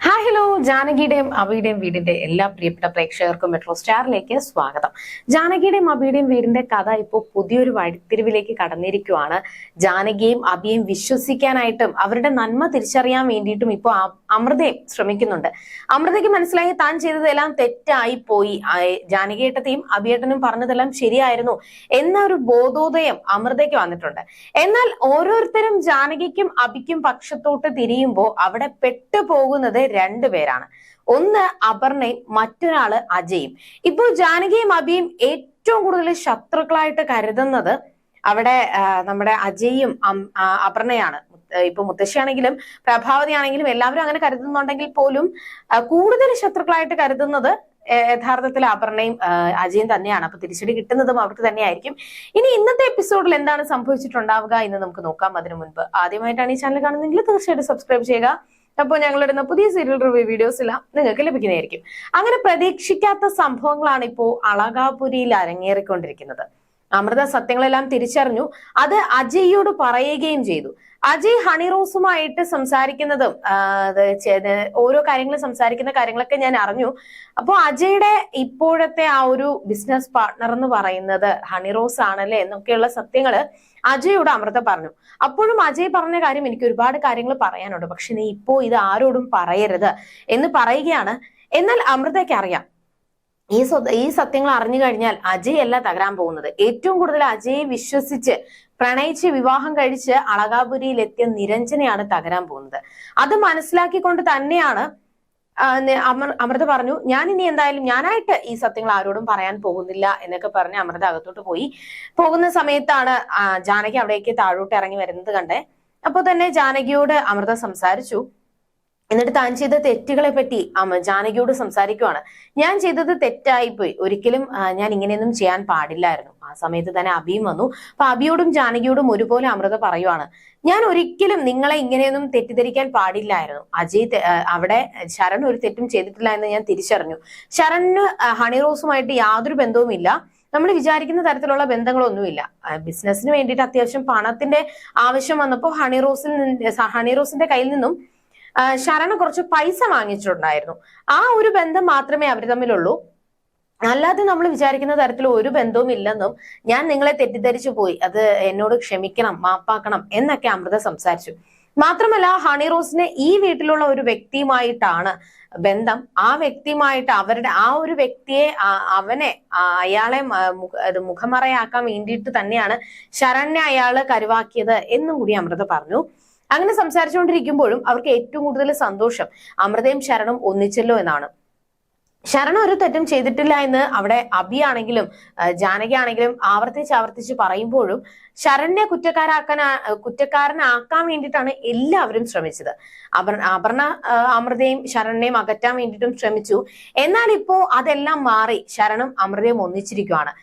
Hi hello ജാനകിയുടെയും അബിയുടെയും വീടിന്റെ എല്ലാ പ്രിയപ്പെട്ട പ്രേക്ഷകർക്കും മെട്രോ സ്റ്റാറിലേക്ക് സ്വാഗതം. ജാനകിയുടെയും അബിയുടെയും വീടിന്റെ കഥ ഇപ്പോൾ പുതിയൊരു വഴിത്തിരിവിലേക്ക് കടന്നിരിക്കുവാണ്. ജാനകിയും അബിയും വിശ്വസിക്കാനായിട്ടും അവരുടെ നന്മ തിരിച്ചറിയാൻ വേണ്ടിയിട്ടും ഇപ്പോൾ അമൃതയും ശ്രമിക്കുന്നുണ്ട്. അമൃതയ്ക്ക് മനസ്സിലായി താൻ ചെയ്തതെല്ലാം തെറ്റായി പോയി. ജാനകിയേട്ടത്തെയും അബിയേട്ടനും പറഞ്ഞതെല്ലാം ശരിയായിരുന്നു എന്ന ഒരു ബോധോദയം അമൃതയ്ക്ക് വന്നിട്ടുണ്ട്. എന്നാൽ ഓരോരുത്തരും ജാനകിക്കും അബിക്കും പക്ഷത്തോട്ട് തിരിയുമ്പോൾ അവിടെ പെട്ടുപോകുന്നത് രണ്ടുപേരാണ് ഒന്ന് അപർണയും മറ്റൊരാൾ അജയും. ഇപ്പോൾ ജാനകിയും അബിയും ഏറ്റവും കൂടുതൽ ശത്രുക്കളായിട്ട് കരുതുന്നത് അവിടെ നമ്മുടെ അജയും അപർണയാണ്. ഇപ്പൊ മുത്തശ്ശിയാണെങ്കിലും പ്രഭാവതി ആണെങ്കിലും എല്ലാവരും അങ്ങനെ കരുതുന്നുണ്ടെങ്കിൽ പോലും കൂടുതൽ ശത്രുക്കളായിട്ട് കരുതുന്നത് യഥാർത്ഥത്തിൽ അപർണയും അജയും തന്നെയാണ്. അപ്പൊ തിരിച്ചടി കിട്ടുന്നതും അവർക്ക് തന്നെയായിരിക്കും. ഇനി ഇന്നത്തെ എപ്പിസോഡിൽ എന്താണ് സംഭവിച്ചിട്ടുണ്ടാവുക എന്ന് നമുക്ക് നോക്കാം. അതിനു മുൻപ് ആദ്യമായിട്ടാണ് ഈ ചാനൽ കാണുന്നതെങ്കിൽ തീർച്ചയായിട്ടും സബ്സ്ക്രൈബ് ചെയ്യുക. അപ്പോൾ ഞങ്ങളിടുന്ന പുതിയ സീരിയൽ റിവ്യൂ വീഡിയോസ് എല്ലാം നിങ്ങൾക്ക് ലഭിക്കുന്നതായിരിക്കും. അങ്ങനെ പ്രതീക്ഷിക്കാത്ത സംഭവങ്ങളാണ് ഇപ്പോൾ അളകാപുരിയിൽ അരങ്ങേറിക്കൊണ്ടിരിക്കുന്നത്. അമൃത സത്യങ്ങളെല്ലാം തിരിച്ചറിഞ്ഞു. അത് അജയ്യോട് പറയുകയും ചെയ്തു. അജയ് ഹണിറോസുമായിട്ട് സംസാരിക്കുന്നതും ഓരോ കാര്യങ്ങൾ സംസാരിക്കുന്ന കാര്യങ്ങളൊക്കെ ഞാൻ അറിഞ്ഞു. അപ്പോൾ അജയുടെ ഇപ്പോഴത്തെ ആ ഒരു ബിസിനസ് പാർട്ണർ എന്ന് പറയുന്നത് ഹണിറോസ് ആണല്ലേ എന്നൊക്കെയുള്ള സത്യങ്ങൾ അജയോട് അമൃത പറഞ്ഞു. അപ്പോഴും അജയ് പറഞ്ഞ കാര്യം എനിക്ക് ഒരുപാട് കാര്യങ്ങൾ പറയാനുണ്ട്. പക്ഷെ നീ ഇപ്പോ ഇത് ആരോടും പറയരുത് എന്ന് പറയുകയാണ്. എന്നാൽ അമൃതയ്ക്ക് അറിയാം. ഈ ഈ സത്യങ്ങൾ അറിഞ്ഞു കഴിഞ്ഞാൽ അജയ് അല്ല തകരാൻ പോകുന്നത്. ഏറ്റവും കൂടുതൽ അജയെ വിശ്വസിച്ച് പ്രണയിച്ച് വിവാഹം കഴിച്ച് അളകാപുരിയിൽ എത്തിയ നിരഞ്ജനയാണ് തകരാൻ പോകുന്നത്. അത് മനസ്സിലാക്കിക്കൊണ്ട് തന്നെയാണ് അമർ അമൃത പറഞ്ഞു ഞാൻ ഇനി എന്തായാലും ഞാനായിട്ട് ഈ സത്യങ്ങൾ ആരോടും പറയാൻ പോകുന്നില്ല എന്നൊക്കെ പറഞ്ഞ് അമൃത അകത്തോട്ട് പോയി. പോകുന്ന സമയത്താണ് ജാനകി അവിടേക്ക് താഴോട്ട് ഇറങ്ങി വരുന്നത് കണ്ടേ. അപ്പൊ തന്നെ ജാനകിയോട് അമൃത സംസാരിച്ചു. എന്നിട്ട് താൻ ചെയ്ത തെറ്റുകളെ പറ്റി ജാനകിയോട് സംസാരിക്കുവാണ്. ഞാൻ ചെയ്തത് തെറ്റായിപ്പോയി ഒരിക്കലും ഞാൻ ഇങ്ങനെയൊന്നും ചെയ്യാൻ പാടില്ലായിരുന്നു. ആ സമയത്ത് തന്നെ അബിയും വന്നു. അപ്പൊ അബിയോടും ജാനകിയോടും ഒരുപോലെ അമൃത പറയുവാണ്. ഞാൻ ഒരിക്കലും നിങ്ങളെ ഇങ്ങനെയൊന്നും തെറ്റിദ്ധരിക്കാൻ പാടില്ലായിരുന്നു. അജയ് അവിടെ ശരൺ ഒരു തെറ്റും ചെയ്തിട്ടില്ല എന്ന് ഞാൻ തിരിച്ചറിഞ്ഞു. ശരണിന് ഹണി റോസുമായിട്ട് യാതൊരു ബന്ധവുമില്ല. നമ്മൾ വിചാരിക്കുന്ന തരത്തിലുള്ള ബന്ധങ്ങളൊന്നുമില്ല. ബിസിനസ്സിന് വേണ്ടിയിട്ട് അത്യാവശ്യം പണത്തിന്റെ ആവശ്യം വന്നപ്പോൾ ഹണി റോസിൽ ഹണി റോസിന്റെ കയ്യിൽ നിന്നും ശരണ കുറച്ച് പൈസ വാങ്ങിച്ചിട്ടുണ്ടായിരുന്നു. ആ ഒരു ബന്ധം മാത്രമേ അവർ തമ്മിലുള്ളൂ. അല്ലാതെ നമ്മൾ വിചാരിക്കുന്ന തരത്തിൽ ഒരു ബന്ധവും ഇല്ലെന്നും ഞാൻ നിങ്ങളെ തെറ്റിദ്ധരിച്ചു പോയി. അത് എന്നോട് ക്ഷമിക്കണം മാപ്പാക്കണം എന്നൊക്കെ അമൃത സംസാരിച്ചു. മാത്രമല്ല ഹണി റോസിന് ഈ വീട്ടിലുള്ള ഒരു വ്യക്തിയുമായിട്ടാണ് ബന്ധം. ആ വ്യക്തിയുമായിട്ട് അവരുടെ ആ ഒരു വ്യക്തിയെ അവനെ അയാളെ മുഖമറയാക്കാൻ വേണ്ടിയിട്ട് തന്നെയാണ് ശരണ്യ അയാൾ കരുവാക്കിയത് എന്നും കൂടി അമൃത പറഞ്ഞു. അങ്ങനെ സംസാരിച്ചുകൊണ്ടിരിക്കുമ്പോഴും അവർക്ക് ഏറ്റവും കൂടുതൽ സന്തോഷം അമൃതയും ശരണും ഒന്നിച്ചല്ലോ എന്നാണ്. ശരണം ഒരു തെറ്റും ചെയ്തിട്ടില്ല എന്ന് അവിടെ അബിയാണെങ്കിലും ആണെങ്കിലും ജാനകി ആണെങ്കിലും ആവർത്തിച്ച് ആവർത്തിച്ച് പറയുമ്പോഴും ശരണ്യെ കുറ്റക്കാരാക്കാൻ കുറ്റക്കാരനാക്കാൻ വേണ്ടിയിട്ടാണ് എല്ലാവരും ശ്രമിച്ചത്. അപർണ അപർണ അമൃതയും ശരണ്യയും അകറ്റാൻ വേണ്ടിയിട്ടും ശ്രമിച്ചു. എന്നാൽ ഇപ്പോ അതെല്ലാം മാറി ശരണും അമൃതയും ഒന്നിച്ചിരിക്കുവാണ്.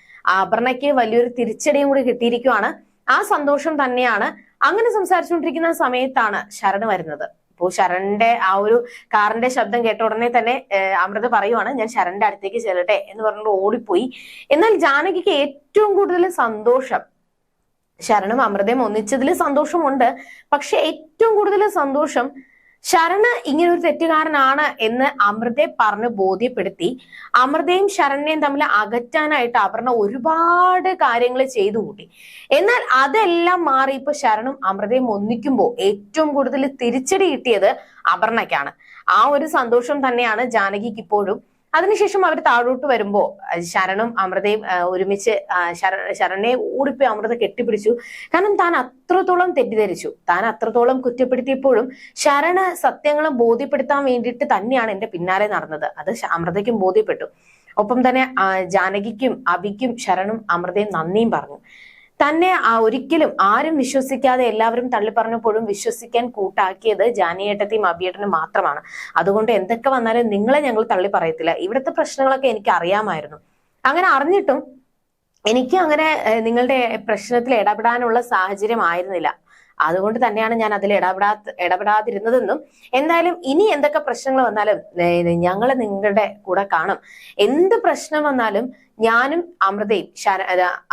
അപർണയ്ക്ക് വലിയൊരു തിരിച്ചടിയും കൂടി കിട്ടിയിരിക്കുവാണ്. ആ സന്തോഷം തന്നെയാണ് അങ്ങനെ സംസാരിച്ചുകൊണ്ടിരിക്കുന്ന സമയത്താണ് ശരണ് വരുന്നത്. അപ്പോൾ ശരണിന്റെ ആ ഒരു കാറിന്റെ ശബ്ദം കേട്ട ഉടനെ തന്നെ അമൃത പറയുവാണ് ഞാൻ ശരണിന്റെ അടുത്തേക്ക് ചെല്ലട്ടെ എന്ന് പറഞ്ഞിട്ട് ഓടിപ്പോയി. എന്നാൽ ജാനകിക്ക് ഏറ്റവും കൂടുതൽ സന്തോഷം ശരണും അമൃതയും ഒന്നിച്ചതിൽ സന്തോഷമുണ്ട്. പക്ഷെ ഏറ്റവും കൂടുതൽ സന്തോഷം ശരണ് ഇങ്ങനെ ഒരു തെറ്റുകാരനാണ് എന്ന് അമൃതയെ പറഞ്ഞ് ബോധ്യപ്പെടുത്തി അമൃതയും ശരണ്യയും തമ്മിൽ അകറ്റാനായിട്ട് അപർണ ഒരുപാട് കാര്യങ്ങൾ ചെയ്തു കൂട്ടി. എന്നാൽ അതെല്ലാം മാറി ഇപ്പൊ ശരണും അമൃതയും ഒന്നിക്കുമ്പോൾ ഏറ്റവും കൂടുതൽ തിരിച്ചടി കിട്ടിയത് അപർണയ്ക്കാണ്. ആ ഒരു സന്തോഷം തന്നെയാണ് ജാനകിക്ക് ഇപ്പോഴും അതിനുശേഷം അവർ താഴോട്ട് വരുമ്പോ ശരണം അമൃതയും ഒരുമിച്ച് ശരണനെ ഓടിപ്പോയി അമൃത കെട്ടിപ്പിടിച്ചു. കാരണം താൻ അത്രത്തോളം തെറ്റിദ്ധരിച്ചു. താൻ അത്രത്തോളം കുറ്റപ്പെടുത്തിയപ്പോഴും ശരണ സത്യങ്ങളും ബോധ്യപ്പെടുത്താൻ വേണ്ടിയിട്ട് തന്നെയാണ് എന്റെ പിന്നാലെ നടന്നത്. അത് അമൃതയ്ക്കും ബോധ്യപ്പെട്ടു. ഒപ്പം തന്നെ ജാനകിക്കും അബിക്കും ശരണും അമൃതയും നന്ദിയും പറഞ്ഞു. തന്നെ ഒരിക്കലും ആരും വിശ്വസിക്കാതെ എല്ലാവരും തള്ളിപ്പറഞ്ഞപ്പോഴും വിശ്വസിക്കാൻ കൂട്ടാക്കിയത് ജാനിയേട്ടത്തെയും അബിയേട്ടനും മാത്രമാണ്. അതുകൊണ്ട് എന്തൊക്കെ വന്നാലും നിങ്ങളെ ഞങ്ങൾ തള്ളി പറയത്തില്ല. ഇവിടുത്തെ പ്രശ്നങ്ങളൊക്കെ എനിക്ക് അറിയാമായിരുന്നു. അങ്ങനെ അറിഞ്ഞിട്ടും എനിക്ക് അങ്ങനെ നിങ്ങളുടെ പ്രശ്നത്തിൽ ഇടപെടാനുള്ള സാഹചര്യം ആയിരുന്നില്ല. അതുകൊണ്ട് തന്നെയാണ് ഞാൻ അതിൽ ഇടപെടാ ഇടപെടാതിരുന്നതെന്നും. എന്തായാലും ഇനി എന്തൊക്കെ പ്രശ്നങ്ങൾ വന്നാലും ഞങ്ങൾ നിങ്ങളുടെ കൂടെ കാണും. എന്ത് പ്രശ്നം വന്നാലും ഞാനും അമൃതയും ശര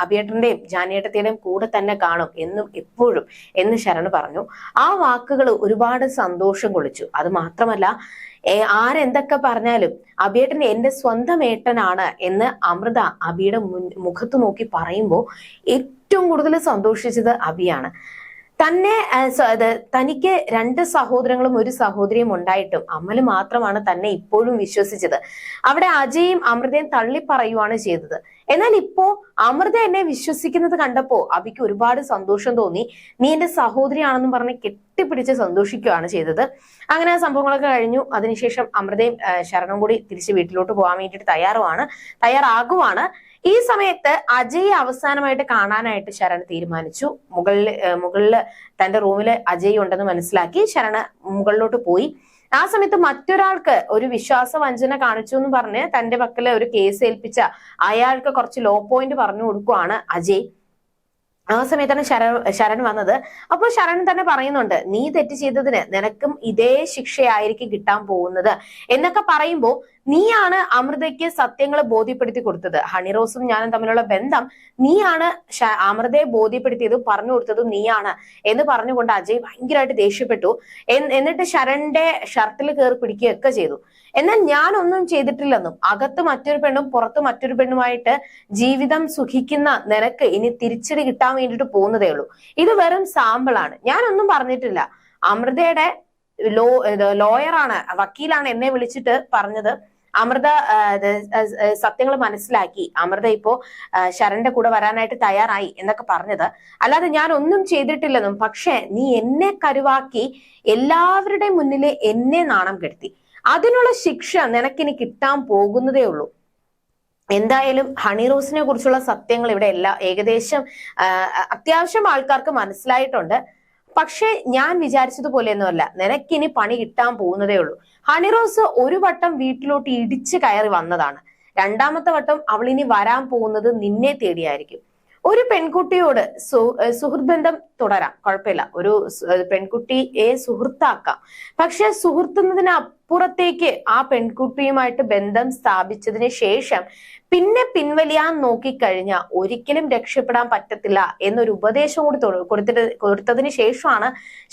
അഭിയേട്ടന്റെയും ജാനിയേട്ടത്തിയുടെയും കൂടെ തന്നെ കാണും എന്നും എപ്പോഴും എന്ന് ശരണ് പറഞ്ഞു. ആ വാക്കുകൾ ഒരുപാട് സന്തോഷം കൊളിച്ചു അത് മാത്രമല്ല ആരെന്തൊക്കെ പറഞ്ഞാലും അഭിയേട്ടൻ എന്റെ സ്വന്തം ഏട്ടനാണ് എന്ന് അമൃത അബിയുടെ മുഖത്ത് നോക്കി പറയുമ്പോൾ ഏറ്റവും കൂടുതൽ സന്തോഷിച്ചത് അബിയാണ്. തന്നെ തനിക്ക് രണ്ട് സഹോദരങ്ങളും ഒരു സഹോദരിയും ഉണ്ടായിട്ടും അമൽ മാത്രമാണ് തന്നെ ഇപ്പോഴും വിശ്വസിച്ചത്. അവിടെ അജയും അമൃതയും തള്ളി പറയുവാണ് ചെയ്തത്. എന്നാൽ ഇപ്പോ അമൃത എന്നെ വിശ്വസിക്കുന്നത് കണ്ടപ്പോ അബിക്ക് ഒരുപാട് സന്തോഷം തോന്നി. നീ എന്റെ സഹോദരിയാണെന്ന് പറഞ്ഞ് കെട്ടിപ്പിടിച്ച് സന്തോഷിക്കുകയാണ് ചെയ്തത്. അങ്ങനെ ആ സംഭവങ്ങളൊക്കെ കഴിഞ്ഞു. അതിനുശേഷം അമൃതയും ശരണം കൂടി തിരിച്ച് വീട്ടിലോട്ട് പോകാൻ വേണ്ടിയിട്ട് തയ്യാറുമാണ് തയ്യാറാകുവാണ്. ഈ സമയത്ത് അജയ് അവസാനമായിട്ട് കാണാനായിട്ട് ശരൺ തീരുമാനിച്ചു. മുകളിൽ മുകളിൽ തന്റെ റൂമിൽ അജയ് ഉണ്ടെന്ന് മനസ്സിലാക്കി ശരണ് മുകളിലോട്ട് പോയി. ആ സമയത്ത് മറ്റൊരാൾക്ക് ഒരു വിശ്വാസ വഞ്ചന കാണിച്ചു എന്ന് പറഞ്ഞ് തന്റെ പക്കൽ ഒരു കേസ് ഏൽപ്പിച്ച അയാൾക്ക് കുറച്ച് ലോ പോയിന്റ് പറഞ്ഞു കൊടുക്കുവാണ് അജയ്. ആ സമയത്താണ് ശരൺ ശരൺ വന്നത്. അപ്പോൾ ശരൺ തന്നെ പറയുന്നുണ്ട് നീ തെറ്റ് ചെയ്തതിന് നിനക്കും ഇതേ ശിക്ഷയായിരിക്കും കിട്ടാൻ പോകുന്നത് എന്നൊക്കെ പറയുമ്പോൾ നീയാണ് അമൃതയ്ക്ക് സത്യങ്ങളെ ബോധ്യപ്പെടുത്തി കൊടുത്തത്. ഹണിറോസും ഞാനും തമ്മിലുള്ള ബന്ധം നീയാണ് അമൃതയെ ബോധ്യപ്പെടുത്തിയത് പറഞ്ഞു കൊടുത്തതും നീയാണ് എന്ന് പറഞ്ഞുകൊണ്ട് അജയ് ഭയങ്കരമായിട്ട് ദേഷ്യപ്പെട്ടു. എന്നിട്ട് ശരണിന്റെ ഷർട്ടിൽ കയറി പിടിക്കുകയൊക്കെ ചെയ്തു. എന്നാൽ ഞാൻ ഒന്നും ചെയ്തിട്ടില്ലെന്നും അകത്ത് മറ്റൊരു പെണ്ണും പുറത്ത് മറ്റൊരു പെണ്ണുമായിട്ട് ജീവിതം സുഖിക്കുന്ന നിനക്ക് ഇനി തിരിച്ചടി കിട്ടാൻ വേണ്ടിയിട്ട് പോകുന്നതേ ഉള്ളൂ. ഇത് വെറും സാമ്പിളാണ്. ഞാനൊന്നും പറഞ്ഞിട്ടില്ല. അമൃതയുടെ ലോ ലോയറാണ് വക്കീലാണ് എന്നെ വിളിച്ചിട്ട് പറഞ്ഞത്. അമൃത സത്യങ്ങൾ മനസ്സിലാക്കി. അമൃത ഇപ്പോ ശരന്റെ കൂടെ വരാനായിട്ട് തയ്യാറായി എന്നൊക്കെ പറഞ്ഞത്. അല്ലാതെ ഞാൻ ഒന്നും ചെയ്തിട്ടില്ലെന്നും പക്ഷെ നീ എന്നെ കരുവാക്കി എല്ലാവരുടെയും മുന്നിൽ എന്നെ നാണം കെടുത്തി. അതിനുള്ള ശിക്ഷ നിനക്കിനി കിട്ടാൻ പോകുന്നതേ ഉള്ളൂ. എന്തായാലും ഹണി റോസിനെ കുറിച്ചുള്ള സത്യങ്ങൾ ഇവിടെ എല്ലാ ഏകദേശം അത്യാവശ്യം ആൾക്കാർക്ക് മനസ്സിലായിട്ടുണ്ട്. പക്ഷെ ഞാൻ വിചാരിച്ചതുപോലെയൊന്നുമല്ല. നിനക്കിനി പണി കിട്ടാൻ പോകുന്നതേ ഉള്ളൂ. ഹണിറോസ് ഒരു വട്ടം വീട്ടിലോട്ട് ഇടിച്ചു കയറി വന്നതാണ്. രണ്ടാമത്തെ വട്ടം അവളിനി വരാൻ പോകുന്നത് നിന്നെ തേടിയായിരിക്കും. ഒരു പെൺകുട്ടിയോട് സുഹൃത്ബന്ധം തുടരാം. കുഴപ്പമില്ല. ഒരു പെൺകുട്ടിയെ സുഹൃത്താക്കാം. പക്ഷെ സുഹൃത്തുന്നതിന് അപ്പുറത്തേക്ക് ആ പെൺകുട്ടിയുമായിട്ട് ബന്ധം സ്ഥാപിച്ചതിന് ശേഷം പിന്നെ പിൻവലിയാൻ നോക്കിക്കഴിഞ്ഞാൽ ഒരിക്കലും രക്ഷപ്പെടാൻ പറ്റത്തില്ല എന്നൊരു ഉപദേശം കൂടി കൊടുത്തിട്ട് കൊടുത്തതിന് ശേഷമാണ്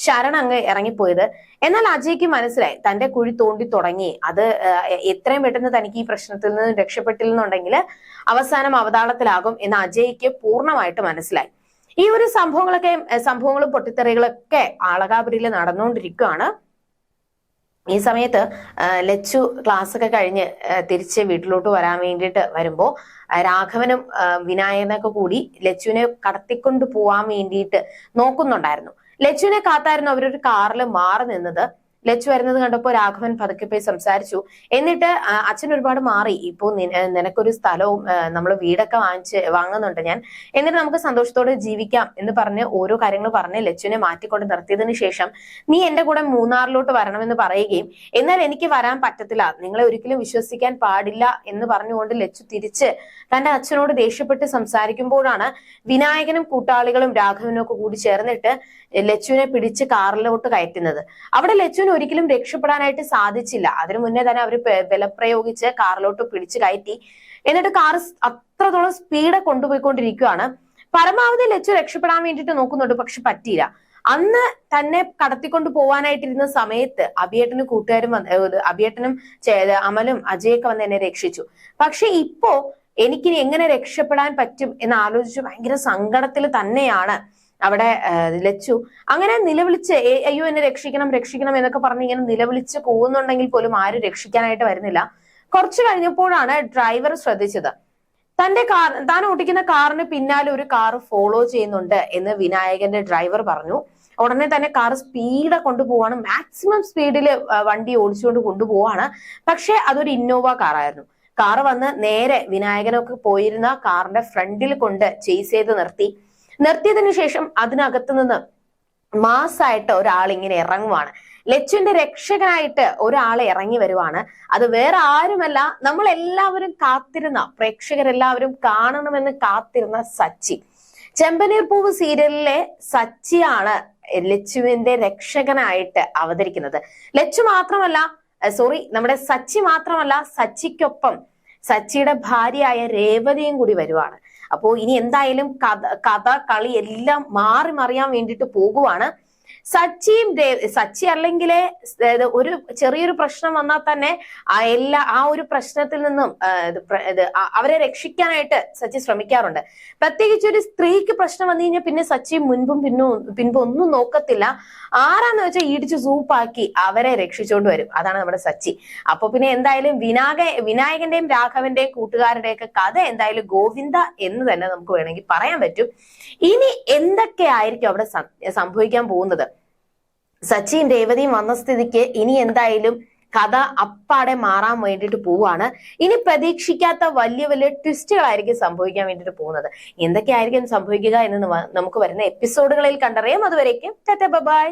ശരൺ അങ്ങ് ഇറങ്ങിപ്പോയത്. എന്നാൽ അജയ്ക്ക് മനസ്സിലായി തന്റെ കുഴി തോണ്ടി തുടങ്ങി. അത് എത്രയും പെട്ടെന്ന് തനിക്ക് ഈ പ്രശ്നത്തിൽ നിന്ന് രക്ഷപ്പെട്ടില്ലെന്നുണ്ടെങ്കിൽ അവസാനം അവതാളത്തിലാകും എന്ന് അജയ്ക്ക് പൂർണമായിട്ട് മനസ്സിലായി. ഈ ഒരു സംഭവങ്ങളൊക്കെ സംഭവങ്ങളും പൊട്ടിത്തെറികളൊക്കെ ആളകാപുരിയിൽ നടന്നുകൊണ്ടിരിക്കുകയാണ്. ഈ സമയത്ത് ലച്ചു ക്ലാസ് ഒക്കെ കഴിഞ്ഞ് തിരിച്ച് വീട്ടിലോട്ട് വരാൻ വേണ്ടിയിട്ട് വരുമ്പോൾ രാഘവനും വിനായകനൊക്കെ കൂടി ലച്ചുവിനെ കടത്തിക്കൊണ്ട് പോവാൻ വേണ്ടിയിട്ട് നോക്കുന്നുണ്ടായിരുന്നു. ലച്ചുവിനെ കാത്തായിരുന്നു അവരൊരു കാറിൽ മാറി നിന്നത്. ലച്ചു വരുന്നത് കണ്ടപ്പോൾ രാഘവൻ പതുക്കെ പോയി സംസാരിച്ചു. എന്നിട്ട് അച്ഛൻ ഒരുപാട് മാറി. ഇപ്പൊ നിനക്കൊരു സ്ഥലവും നമ്മൾ വീടൊക്കെ വാങ്ങിച്ച് വാങ്ങുന്നുണ്ട് ഞാൻ. എന്നിട്ട് നമുക്ക് സന്തോഷത്തോടെ ജീവിക്കാം എന്ന് പറഞ്ഞ് ഓരോ കാര്യങ്ങൾ പറഞ്ഞ് ലച്ചുവിനെ മാറ്റിക്കൊണ്ട് നിർത്തിയതിനു ശേഷം നീ എന്റെ കൂടെ മൂന്നാറിലോട്ട് വരണമെന്ന് പറയുകയും എന്നാൽ എനിക്ക് വരാൻ പറ്റത്തില്ല. നിങ്ങളെ ഒരിക്കലും വിശ്വസിക്കാൻ പാടില്ല എന്ന് പറഞ്ഞുകൊണ്ട് ലച്ചു തിരിച്ച് തന്റെ അച്ഛനോട് ദേഷ്യപ്പെട്ട് സംസാരിക്കുമ്പോഴാണ് വിനായകനും കൂട്ടാളികളും രാഘവനും ഒക്കെ കൂടി ചേർന്നിട്ട് ലച്ചുവിനെ പിടിച്ച് കാറിലോട്ട് കയറ്റുന്നത്. അവിടെ ലച്ചുവിന് ഒരിക്കലും രക്ഷപ്പെടാനായിട്ട് സാധിച്ചില്ല. അതിനു മുന്നേ തന്നെ അവർ ബലപ്രയോഗിച്ച് കാറിലോട്ട് പിടിച്ചു കയറ്റി. എന്നിട്ട് കാർ അത്രത്തോളം സ്പീഡ് കൊണ്ടുപോയിക്കൊണ്ടിരിക്കുകയാണ് പരമാവധി ലച്ചു രക്ഷപ്പെടാൻ വേണ്ടിയിട്ട് നോക്കുന്നുണ്ട് പക്ഷെ പറ്റിയില്ല. അന്ന് തന്നെ കടത്തിക്കൊണ്ട് പോവാനായിട്ടിരുന്ന സമയത്ത് അബിയേട്ടന് കൂട്ടുകാരും അബിയേട്ടനും അമലും അജയൊക്കെ വന്ന് എന്നെ രക്ഷിച്ചു. പക്ഷെ ഇപ്പോ എനിക്കിനി എങ്ങനെ രക്ഷപ്പെടാൻ പറ്റും എന്ന് ആലോചിച്ച് ഭയങ്കര സങ്കടത്തിൽ തന്നെയാണ്. അവിടെ ലച്ചു. അങ്ങനെ നിലവിളിച്ച് അയ്യോ എന്നെ രക്ഷിക്കണം രക്ഷിക്കണം എന്നൊക്കെ പറഞ്ഞ് ഇങ്ങനെ നിലവിളിച്ച് പോകുന്നുണ്ടെങ്കിൽ പോലും ആരും രക്ഷിക്കാനായിട്ട് വരുന്നില്ല. കുറച്ചു കഴിഞ്ഞപ്പോഴാണ് ഡ്രൈവർ ശ്രദ്ധിച്ചത്. തന്റെ കാർ താൻ ഓടിക്കുന്ന കാറിന് പിന്നാലെ ഒരു കാർ ഫോളോ ചെയ്യുന്നുണ്ട് എന്ന് വിനായകന്റെ ഡ്രൈവർ പറഞ്ഞു. ഉടനെ തന്നെ കാർ സ്പീഡ് കൊണ്ടുപോവാണ്. മാക്സിമം സ്പീഡിൽ വണ്ടി ഓടിച്ചുകൊണ്ട് കൊണ്ടുപോവാണ്. പക്ഷെ അതൊരു ഇന്നോവ കാറായിരുന്നു. കാർ വന്ന് നേരെ വിനായകനൊക്കെ പോയിരുന്ന കാറിന്റെ ഫ്രണ്ടിൽ കൊണ്ട് ചേസ് ചെയ്ത് നിർത്തി. നിർത്തിയതിനു ശേഷം അതിനകത്തു നിന്ന് മാസായിട്ട് ഒരാൾ ഇങ്ങനെ ഇറങ്ങുവാണ്. ലച്ചുവിന്റെ രക്ഷകനായിട്ട് ഒരാൾ ഇറങ്ങി വരുവാണ്. അത് വേറെ ആരുമല്ല നമ്മൾ എല്ലാവരും കാത്തിരുന്ന പ്രേക്ഷകരെല്ലാവരും കാണണമെന്ന് കാത്തിരുന്ന സച്ചി. ചെമ്പനീർ പൂവ് സീരിയലിലെ സച്ചിയാണ് ലച്ചുവിന്റെ രക്ഷകനായിട്ട് അവതരിക്കുന്നത്. ലച്ചു മാത്രമല്ല സോറി നമ്മുടെ സച്ചി മാത്രമല്ല സച്ചിക്കൊപ്പം സച്ചിയുടെ ഭാര്യയായ രേവതിയും കൂടി വരുവാണ്. അപ്പോ ഇനി എന്തായാലും കഥ കഥ കളി എല്ലാം മാറി മറിയാൻ വേണ്ടിയിട്ട് പോകുവാണ്. സച്ചിയും സച്ചി അല്ലെങ്കിൽ ഒരു ചെറിയൊരു പ്രശ്നം വന്നാൽ തന്നെ ആ എല്ലാ ആ ഒരു പ്രശ്നത്തിൽ നിന്നും അവരെ രക്ഷിക്കാനായിട്ട് സച്ചി ശ്രമിക്കാറുണ്ട്. പ്രത്യേകിച്ച് ഒരു സ്ത്രീക്ക് പ്രശ്നം വന്നു കഴിഞ്ഞാൽ പിന്നെ സച്ചി മുൻപും പിന്നും പിൻപും ഒന്നും നോക്കത്തില്ല. ആരാന്ന് വെച്ചാൽ ഇടിച്ച് സൂപ്പാക്കി അവരെ രക്ഷിച്ചുകൊണ്ട് വരും. അതാണ് നമ്മുടെ സച്ചി. അപ്പൊ പിന്നെ എന്തായാലും വിനായക വിനായകന്റെയും രാഘവന്റെയും കൂട്ടുകാരുടെയൊക്കെ കഥ എന്തായാലും ഗോവിന്ദ എന്ന് തന്നെ നമുക്ക് വേണമെങ്കിൽ പറയാൻ പറ്റും. ഇനി എന്തൊക്കെയായിരിക്കും അവിടെ സം- സംഭവിക്കാൻ പോകുന്നത്? സച്ചിയും രേവതിയും വന്ന സ്ഥിതിക്ക് ഇനി എന്തായാലും കഥ അപ്പാടെ മാറാൻ വേണ്ടിയിട്ട് പോവുകയാണ്. ഇനി പ്രതീക്ഷിക്കാത്ത വലിയ വലിയ ട്വിസ്റ്റുകളായിരിക്കും സംഭവിക്കാൻ വേണ്ടിയിട്ട് പോകുന്നത്. എന്തൊക്കെയായിരിക്കും സംഭവിക്കുക എന്ന് നമുക്ക് വരുന്ന എപ്പിസോഡുകളിൽ കണ്ടറിയാം. അതുവരേക്കും ബൈ